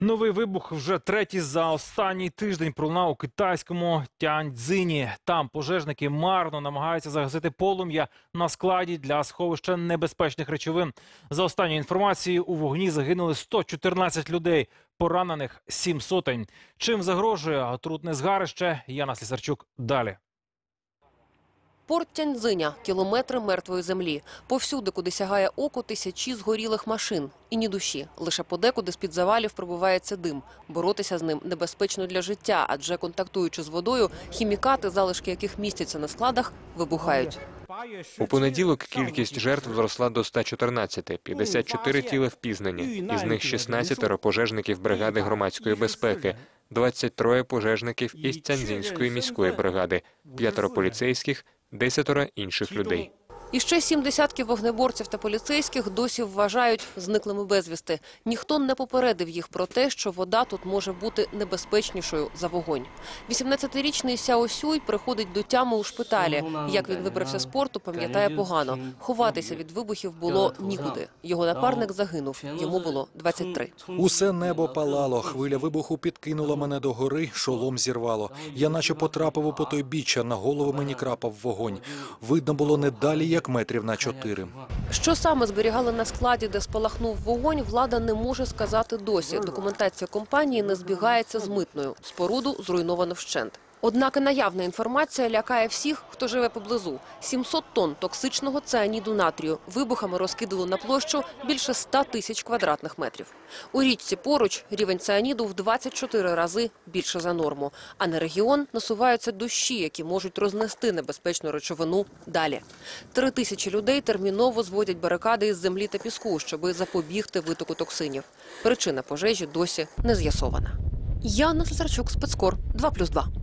Новий вибух вже третій за останній тиждень пролунав у китайському Тяньцзині. Там пожежники марно намагаються загасити полум'я на складі для сховища небезпечних речовин. За останньою інформацією, у вогні загинули 114 людей, поранених сім сотень. Чим загрожує отрутне згарище? Яна Слісарчук далі. Порт Тяньцзиня – кілометри мертвої землі. Повсюди, куди сягає око, тисячі згорілих машин. І ні душі. Лише подекуди з-під завалів пробивається дим. Боротися з ним небезпечно для життя, адже контактуючи з водою, хімікати, залишки яких містяться на складах, вибухають. У понеділок кількість жертв зросла до 114, 54 тіла впізнані, із них 16 пожежників бригади громадської безпеки, 23 пожежників із Цянзінської міської бригади, п'ятеро поліцейських, десятеро інших людей. І ще сім десятків вогнеборців та поліцейських досі вважають зниклими безвісти. Ніхто не попередив їх про те, що вода тут може бути небезпечнішою за вогонь. 18-річний Сяо Сюй приходить до тями у шпиталі. Як він вибрався з порту, пам'ятає погано. Ховатися від вибухів було нікуди. Його напарник загинув. Йому було 23. Усе небо палало, хвиля вибуху підкинула мене до гори, шолом зірвало. Я наче потрапив у потойбіччя, на голову мені крапав вогонь. Видно було не далі, як метрів на чотири. Що саме зберігали на складі, де спалахнув вогонь, влада не може сказати досі. Документація компанії не збігається з митною. Споруду зруйновано вщент. Однак наявна інформація лякає всіх, хто живе поблизу. 700 тонн токсичного цианіду натрію вибухами розкидало на площу більше 100 тисяч квадратних метрів. У річці поруч рівень цианіду в 24 рази більше за норму. А на регіон насуваються дощі, які можуть рознести небезпечну речовину далі. Три тисячі людей терміново зводять барикади із землі та піску, щоби запобігти витоку токсинів. Причина пожежі досі не з'ясована. Яна Слесарчук, спецкор 2+,2.